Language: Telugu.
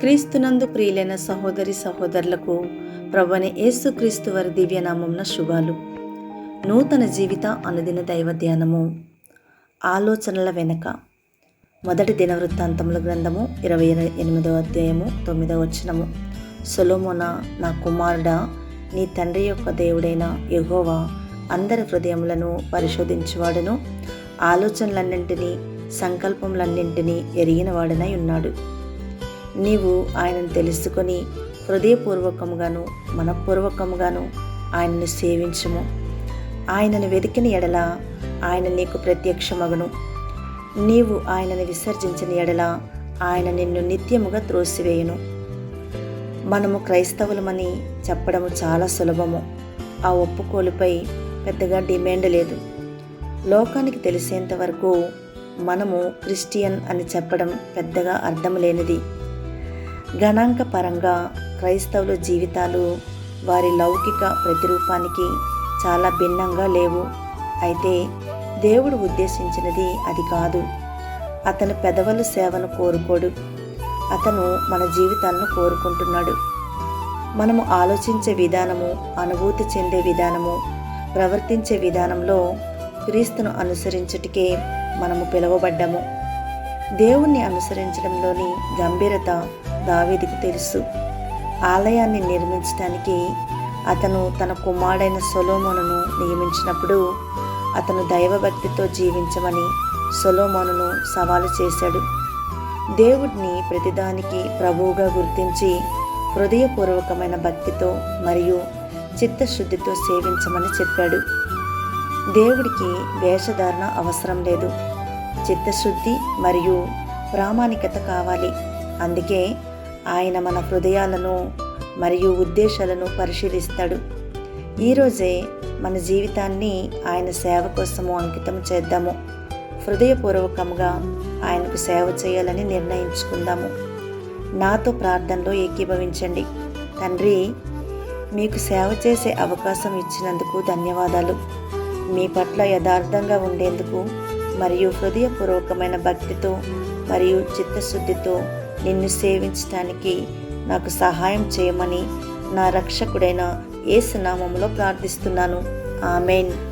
క్రీస్తునందు ప్రియులైన సహోదరి సహోదరులకు ప్రభుని యేసుక్రీస్తు వారి దివ్యనామంన శుభాలు. నూతన జీవిత అనుదిన దైవ ధ్యానము ఆలోచనల వెనక. మొదటి దినవృత్తాంతముల గ్రంథము ఇరవై ఎనిమిదవ అధ్యాయము తొమ్మిదవ వచనము. సొలోమోన నా కుమారుడా నీ తండ్రి యొక్క దేవుడైన యహోవా అందరి హృదయములను పరిశోధించువాడును. ఆలోచనలన్నింటినీ సంకల్పములన్నింటినీ ఎరిగినవాడనై ఉన్నాడు. నీవు ఆయనను తెలుసుకొని హృదయపూర్వకముగాను మనపూర్వకముగాను ఆయనను సేవించము. ఆయనను వెతికిన ఎడల ఆయన నీకు ప్రత్యక్షమగును. నీవు ఆయనను విసర్జించిన ఎడల ఆయన నిన్ను నిత్యముగా త్రోసివేయును. మనము క్రైస్తవులమని చెప్పడము చాలా సులభము. ఆ ఒప్పుకోలుపై పెద్దగా డిమాండ్ లేదు. లోకానికి తెలిసేంత వరకు మనము క్రిస్టియన్ అని చెప్పడం పెద్దగా అర్థం లేనిది. గణాంక పరంగా క్రైస్తవుల జీవితాలు వారి లౌకిక ప్రతిరూపానికి చాలా భిన్నంగా లేవు. అయితే దేవుడు ఉద్దేశించినది అది కాదు. అతను పెదవుల సేవను కోరుకోడు. అతను మన జీవితాలను కోరుకుంటున్నాడు. మనము ఆలోచించే విధానము అనుభూతి చెందే విధానము ప్రవర్తించే విధానంలో క్రీస్తును అనుసరించుటికే మనము పిలువబడ్డము. దేవుణ్ణి అనుసరించడంలోని గంభీరత దావీదికి తెలుసు. ఆలయాన్ని నిర్మించడానికి అతను తన కుమారుడైన సొలోమోనును నియమించినప్పుడు అతను దైవభక్తితో జీవించమని సొలోమోనును సవాలు చేశాడు. దేవుడిని ప్రతిదానికి ప్రభువుగా గుర్తించి హృదయపూర్వకమైన భక్తితో మరియు చిత్తశుద్ధితో సేవించమని చెప్పాడు. దేవుడికి వేషధారణ అవసరం లేదు. చిత్తశుద్ధి మరియు ప్రామాణికత కావాలి. అందుకే ఆయన మన హృదయాలను మరియు ఉద్దేశాలను పరిశీలిస్తాడు. ఈరోజే మన జీవితాన్ని ఆయన సేవ కోసము అంకితం చేద్దాము. హృదయపూర్వకంగా ఆయనకు సేవ చేయాలని నిర్ణయించుకుందాము. నాతో ప్రార్థనలో ఏకీభవించండి. తండ్రి మీకు సేవ చేసే అవకాశం ఇచ్చినందుకు ధన్యవాదాలు. మీ పట్ల యథార్థంగా ఉండేందుకు మరియు హృదయపూర్వకమైన భక్తితో మరియు చిత్తశుద్ధితో నిన్ను సేవించడానికి నాకు సహాయం చేయమని నా రక్షకుడైన ఏసునామంలో ప్రార్థిస్తున్నాను. ఆమెన్.